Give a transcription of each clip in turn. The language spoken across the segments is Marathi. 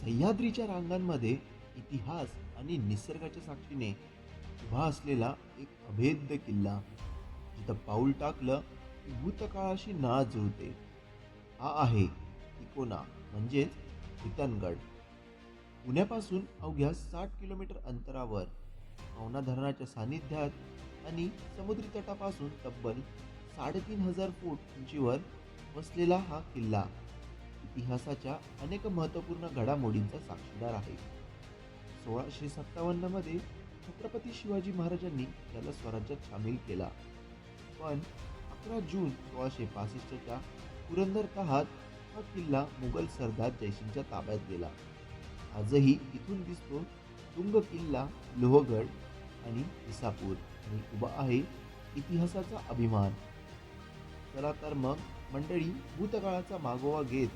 सह्याद्रीच्या रांगांमध्ये इतिहास आणि निसर्गाच्या साक्षीने उभा असलेला एक अभेद्य किल्ला जिथं पाऊल टाकलं की भूतकाळाशी ना जुळते हा आहे तिकोना म्हणजेच हितनगड पुण्यापासून अवघ्या साठ किलोमीटर अंतरावर पवना धरणाच्या सानिध्यात आणि समुद्री तटापासून तब्बल साडेतीन हजार फूट उंचीवर वसलेला हा किल्ला. इतिहासाच्या अनेक महत्त्वपूर्ण घडामोडींचा साक्षीदार आहे. सोळाशे सत्तावन्नमध्ये छत्रपती शिवाजी महाराजांनी त्याला स्वराज्यात सामील केला. पण अकरा जून सोळाशे पासष्टच्या पुरंदर तहात हा किल्ला मुघल सरदार जयसिंगच्या ताब्यात गेला. आजही इथून दिसतो तुंग किल्ला लोहगड आणि इसापूर आणि उभा आहे इतिहासाचा अभिमान. चला तर मग मंडळी भूतकाळाचा मागोवा घेत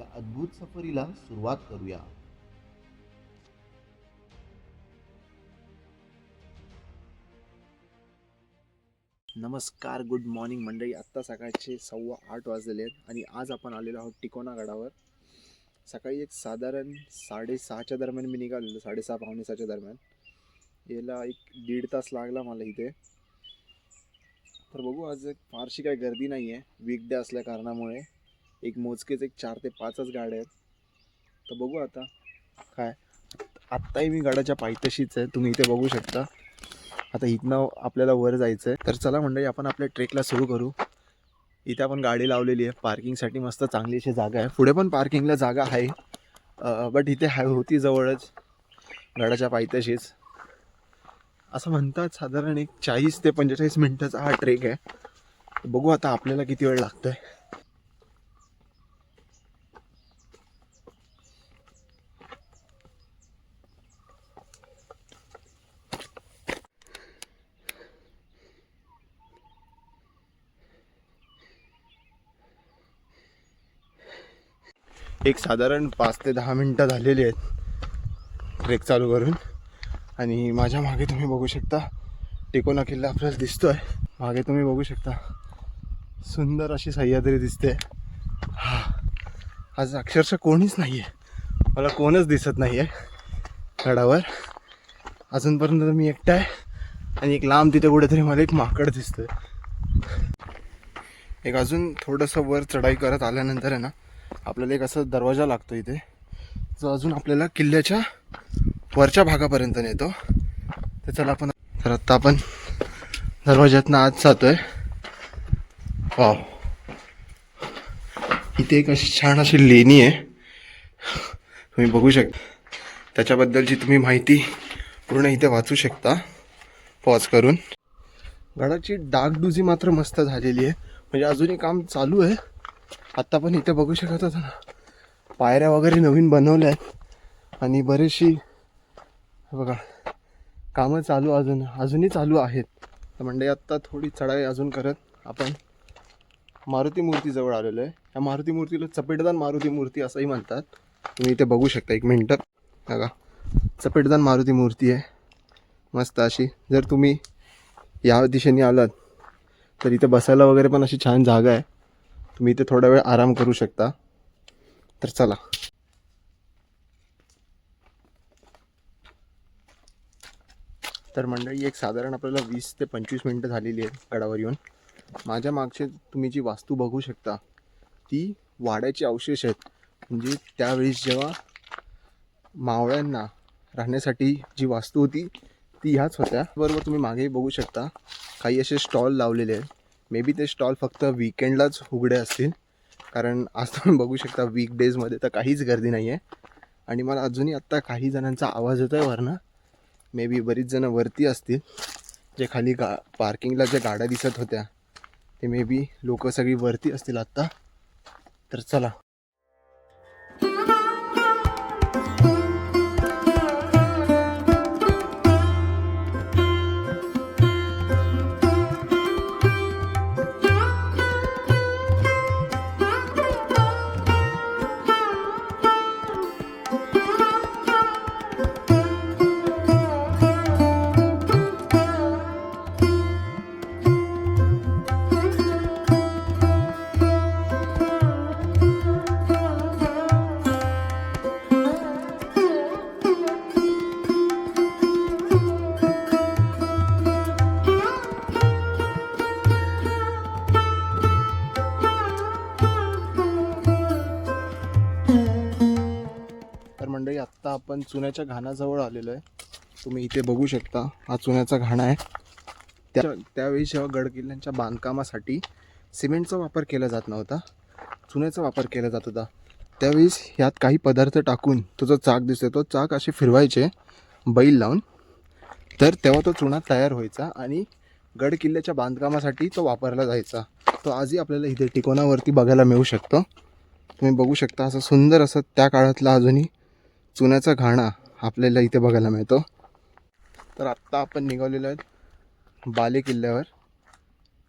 या अद्भुत सफरीला सुरुवात करूया. नमस्कार गुड मॉर्निंग मंडळी. आत्ता सकाळचे सव्वा आठ वाजलेले आहेत आणि आज आपण आलेलो आहोत टिकोना गडावर. सकाळी एक साधारण साडेसहाच्या दरम्यान मी निघालेलो साडेसहा पावणे सहाच्या दरम्यान. याला एक दीड तास लागला मला इथे. तर बघू आज एक फारशी काही गर्दी नाही आहे वीकडे असल्या कारणामुळे. एक मोजकेच एक चार ते पाचच गाड्या आहेत. तर बघू आता काय. आत्ताही मी गडाच्या पायथ्याशीच आहे. तुम्ही इथे बघू शकता. आता इथनं आपल्याला वर जायचं आहे तर चला मंडळी आपण आपल्या ट्रेकला सुरू करू. इथे आपण गाडी लावलेली आहे. पार्किंगसाठी मस्त चांगली अशी जागा आहे. पुढे पण पार्किंगला जागा आहे. बट इथे हाय होती जवळच. गडाच्या पायथ्याशीच. असं म्हणतात साधारण एक चाळीस ते पंचेचाळीस मिनटाचा हा ट्रेक आहे. बघू आता आपल्याला किती वेळ लागतो आहे एक साधारण पाच ते दहा मिनटं झालेली आहेत ट्रेक चालू करून. आणि माझ्या मागे तुम्ही बघू शकता टिकोना किल्ला आपल्याला दिसतो आहे मागे तुम्ही बघू शकता सुंदर अशी सह्याद्री दिसते. हा आज अक्षरशः कोणीच नाही आहे मला कोणच दिसत नाही आहे गडावर. अजूनपर्यंत मी एकटा आहे. आणि एक लांब तिथे कुठेतरी मला एक माकड दिसतोय. एक अजून थोडंसं वर चढाई करत आल्यानंतर आहे ना आपल्याला एक असा दरवाजा लागतो इथे. जो अजून आपल्याला किल्ल्याच्या वरच्या भागापर्यंत नेतो. तर चला आपण तर आत्ता आपण दरवाज्यातनं आत जातोय. वाव इथे एक अशी छान अशी लेणी आहे. तुम्ही बघू शकता. त्याच्याबद्दलची तुम्ही माहिती पूर्ण इथे वाचू शकता. पॉज करून. गडाची डागडुजी मात्र मस्त झालेली आहे. म्हणजे अजूनही काम चालू आहे. आत्ता पण इथे बघू शकत होता ना. पायऱ्या वगैरे नवीन बनवल्या आहेत आणि बरीचशी बघा कामं चालू अजून अजूनही चालू आहेत. तर म्हणजे आत्ता थोडी चढाई अजून करत आपण मारुती मूर्तीजवळ आलेलो आहे. या मारुती मूर्तीला चपेटदान मारुती मूर्ती असंही म्हणतात. तुम्ही इथे बघू शकता एक मिनटं. बघा चपेटदान मारुती मूर्ती आहे. मस्त अशी. जर तुम्ही या दिशेने आलात तर इथे बसायला वगैरे पण अशी छान जागा आहे. तुम्ही इथे थोडा वेळ आराम करू शकता. तर चला. तर मंडळी एक साधारण आपल्याला वीस ते पंचवीस मिनटं झालेली आहेत गडावर येऊन. माझ्या मागचे तुम्ही जी वास्तू बघू शकता ती वाड्याचे अवशेष आहेत. म्हणजे त्यावेळेस जेव्हा मावळ्यांना राहण्यासाठी जी वास्तू होती ती ह्याच होत्या. बरोबर तुम्ही मागेही बघू शकता काही असे स्टॉल लावलेले आहेत. मे बी ते स्टॉल फक्त विकेंडलाच उघडे असतील. कारण आज तुम्ही बघू शकता वीकडेजमध्ये तर काहीच गर्दी नाही आहे आणि मला अजूनही आत्ता काही जणांचा आवाज येतो आहे वरनं. मे बी बरीच जणं वरती असतील. जे खाली गा पार्किंगला ज्या गाड्या दिसत होत्या ते मे बी लोक सगळी वरती असतील आत्ता. तर चला. आपण चुन्याच्या घाणाजवळ आलेलो आहे. तुम्ही इथे बघू शकता हा चुन्याचा घाणा आहे. त्या त्यावेळी जेव्हा गड किल्ल्यांच्या बांधकामासाठी सिमेंटचा वापर केला जात नव्हता चुन्याचा वापर केला जात होता त्यावेळेस ह्यात काही पदार्थ टाकून तो जो चाक दिसतो तो चाक असे फिरवायचे बैल लावून. तर तेव्हा तो चुना तयार व्हायचा आणि गड किल्ल्याच्या बांधकामासाठी तो वापरला जायचा. तो आजही आपल्याला इथे टिकोणावरती बघायला मिळू शकतो. तुम्ही बघू शकता असं सुंदर असं त्या काळातला अजूनही चुन्याचा घाणा आपल्याला इथे बघायला मिळतो. तर आत्ता आपण निघालेलो आहेत बाले किल्ल्यावर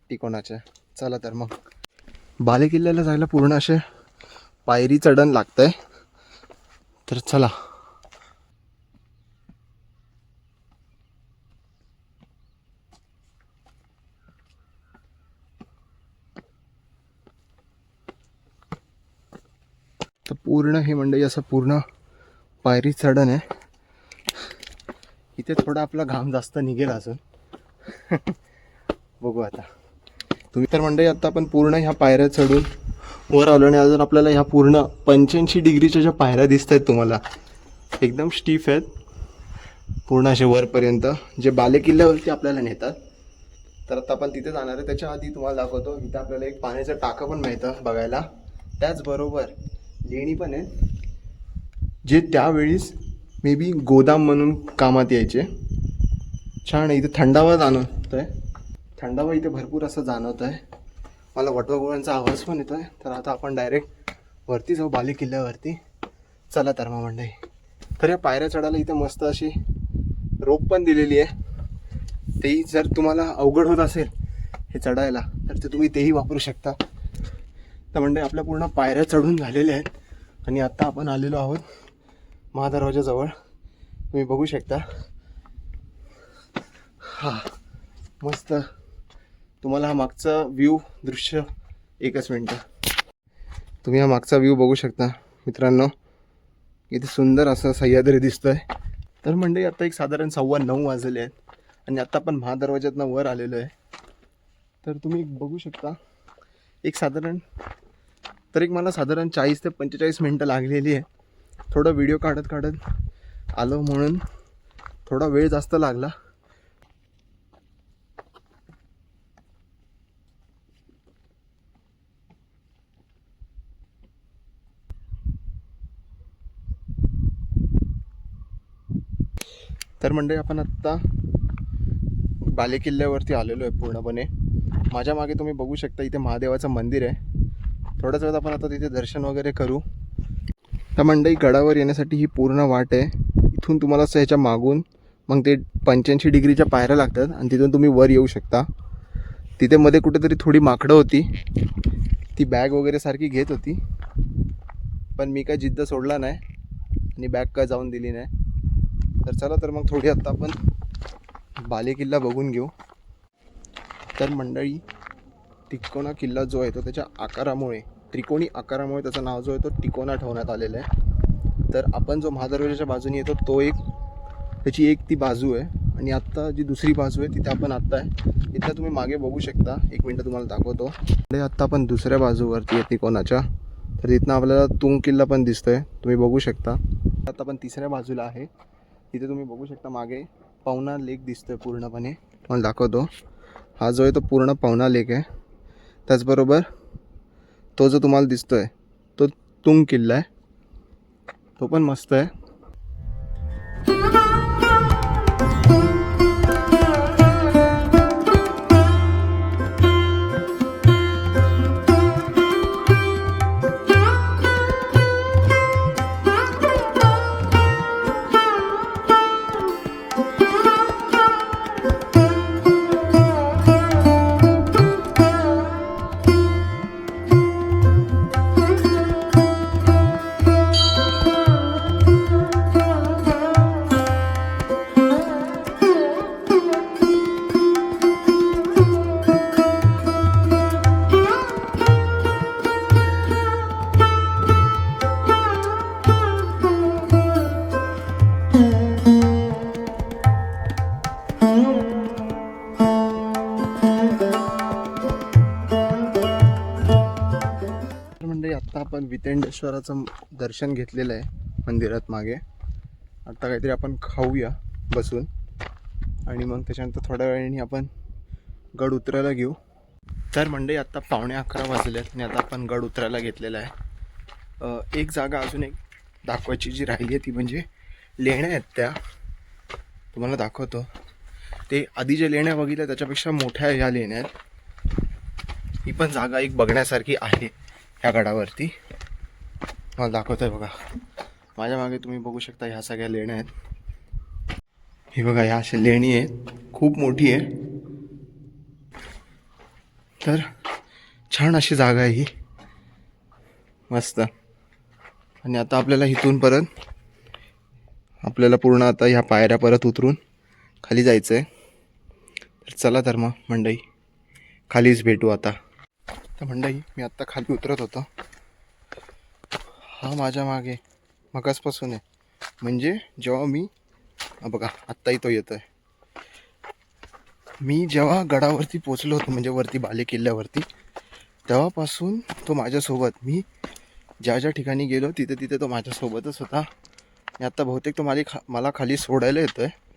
टिकोणाच्या चला तर मग. बाले किल्ल्याला जायला पूर्ण असे पायरी चढण लागतंय. तर चला. तर पूर्ण हे मंडळी असं पूर्ण पायरी चढण आहे. इथे थोडा आपला घाम जास्त निघेल अजून. बघू आता. तुम्ही तर म्हणजे आता आपण पूर्ण ह्या पायऱ्या चढून वर आलो आणि अजून आपल्याला ह्या पूर्ण पंच्याऐंशी डिग्रीच्या ज्या पायऱ्या दिसत आहेत तुम्हाला एकदम स्टीफ आहेत. पूर्ण असे वरपर्यंत जे बाले किल्ल्यावरती आपल्याला नेतात. तर आता आपण तिथे जाणार आहे. त्याच्या आधी तुम्हाला दाखवतो. इथं आपल्याला एक पाण्याचं टाकं पण मिळतं बघायला. त्याचबरोबर लेणी पण आहे जे त्यावेळीस मे बी गोदाम म्हणून कामात यायचे. छान आहे इथे थंडावा जाणवत आहे थंडावा इथे भरपूर असं जाणवत आहे मला वटवागुळांचा आवाज पण येतो आहे तर आता आपण डायरेक्ट वरती जाऊ बाली किल्ल्यावरती. चला तर मग मंडई तर या पायऱ्या चढायला इथे मस्त अशी रोप पण दिलेली आहे. तेही जर तुम्हाला अवघड होत असेल हे चढायला तर ते तुम्ही तेही वापरू शकता. तर म्हणजे आपल्या पूर्ण पायऱ्या चढून झालेल्या आहेत. आणि आत्ता आपण आलेलो आहोत महादरवाजाजवळ. तुम्ही बघू शकता. हा मस्त. तुम्हाला हा मागचा व्ह्यू दृश्य एकच मिनटं. तुम्ही हा मागचा व्ह्यू बघू शकता मित्रांनो. इथे सुंदर असं सह्याद्री दिसतंय. तर म्हणजे आता एक साधारण सव्वा नऊ वाजले आहेत आणि आत्ता आपण महादरवाज्यातनं वर आलेलो आहे. तर तुम्ही बघू शकता एक साधारण तर एक मला साधारण चाळीस ते पंचेचाळीस मिनटं लागलेली आहे थोडं व्हिडिओ काढत काढत आलो म्हणून थोडा वेळ जास्त लागला. तर म्हणजे आपण आत्ता बालेकिल्ल्यावरती आलेलो आहे पूर्णपणे. माझ्या मागे तुम्ही बघू शकता इथे महादेवाचं मंदिर आहे. थोड्याच वेळात आपण आता तिथे दर्शन वगैरे करू. त्या मंडई गडावर येण्यासाठी ही पूर्ण वाट आहे. इथून तुम्हाला असं ह्याच्या मागून मग ते पंच्याऐंशी डिग्रीच्या पायऱ्या लागतात आणि तिथून तुम्ही वर येऊ शकता. तिथे मध्ये कुठेतरी थोडी माकडं होती. ती बॅग वगैरे सारखी घेत होती. पण मी काय जिद्द सोडला नाही आणि बॅग काय जाऊन दिली नाही. तर चला तर मग थोडी आत्ता आपण बाले किल्ला बघून घेऊ. तर मंडळी तिकोना किल्ला जो आहे तो त्याच्या आकारामुळे त्रिकोणी आकारामुळे त्याचं नाव जो आहे तो टिकोना ठेवण्यात आलेला आहे. तर आपण जो महादरवाजाच्या बाजूने येतो तो एक त्याची एक ती बाजू आहे. आणि आत्ता जी दुसरी बाजू आहे तिथे आपण आत्ता आहे. इथं तुम्ही मागे बघू शकता. एक मिनटं तुम्हाला दाखवतो. आत्ता आपण दुसऱ्या बाजूवरती आहे तिकोनाच्या तर तिथनं आपल्याला तुंग किल्ला पण दिसतोय. तुम्ही बघू शकता. आता आपण तिसऱ्या बाजूला आहे. तिथे तुम्ही बघू शकता मागे पवना लेक दिसतोय पूर्णपणे. तुम्हाला दाखवतो. हा जो आहे तो पूर्ण पवना लेक आहे. त्याचबरोबर तो जो तुम्हाला दिसतो आहे तो तुंग किल्ला आहे. तो पण मस्त आहे. आपण वितेंडेश्वराचं दर्शन घेतलेलं आहे मंदिरात मागे. आता काहीतरी आपण खाऊया बसून. आणि मग त्याच्यानंतर थोड्या वेळाने आपण गड उतरायला घेऊ. तर मंडळी आत्ता पावणे अकरा वाजले आहेत आणि आता आपण गड उतरायला घेतलेला आहे. एक जागा अजून एक दाखवायची जी राहिली आहे ती म्हणजे लेण्या आहेत त्या. तुम्हाला दाखवतो. ते आधी जे लेण्या बघितल्या त्याच्यापेक्षा मोठ्या ह्या लेण्या आहेत. ही पण जागा एक बघण्यासारखी आहे. ह्या गडावरती. मला दाखवतोय बघा. माझ्या मागे तुम्ही बघू शकता ह्या सगळ्या लेण्या आहेत. ही बघा ह्या अशा लेणी आहेत. खूप मोठी आहे. तर छान अशी जागा आहे ही. मस्त. आणि आता आपल्याला इथून परत आपल्याला पूर्ण आता ह्या पायऱ्या परत उतरून खाली जायचं आहे तर चला तर मग मंडई खालीच भेटू आता. तर मंडई मी आत्ता खाली उतरत होतो. हा माझ्या मागे मगासपासून आहे. म्हणजे जेव्हा मी बघा आत्ताही तो येतो आहे मी जेव्हा गडावरती पोचलो होतो म्हणजे वरती बाले किल्ल्यावरती तेव्हापासून तो माझ्यासोबत मी ज्या ज्या ठिकाणी गेलो तिथे तिथे तो माझ्यासोबतच होता. आणि आत्ता बहुतेक तो माझी खा मला खाली सोडायला येतो आहे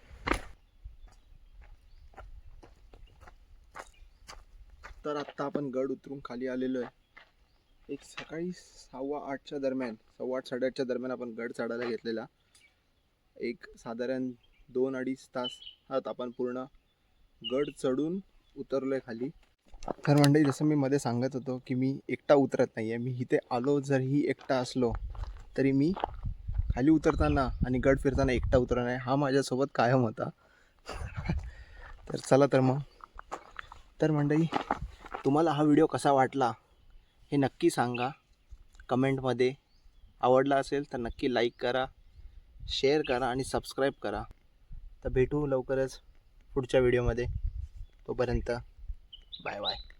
तर आत्ता आपण गड उतरून खाली आलेलो आहे. एक सकाळी सव्वा आठच्या दरम्यान सव्वा आठ साडेआठच्या दरम्यान आपण गड चढायला घेतलेला. एक साधारण दोन अडीच तास आत आपण पूर्ण गड चढून उतरलो आहे खाली. तर मंडळी जसं मी मध्ये सांगत होतो की मी एकटा उतरत नाही आहे मी इथे आलो जरीही एकटा असलो तरी मी खाली उतरताना आणि गड फिरताना एकटा उतरणार आहे. हा माझ्यासोबत कायम होता. तर चला तर मग. तर मंडळी तुम्हाला हा व्हिडिओ कसा वाटला हे नक्की सांगा. कमेंटमध्ये आवडला असेल तर नक्की लाईक करा शेअर करा आणि सबस्क्राईब करा. तर भेटू लवकरच पुढच्या व्हिडिओमध्ये. तोपर्यंत बाय बाय.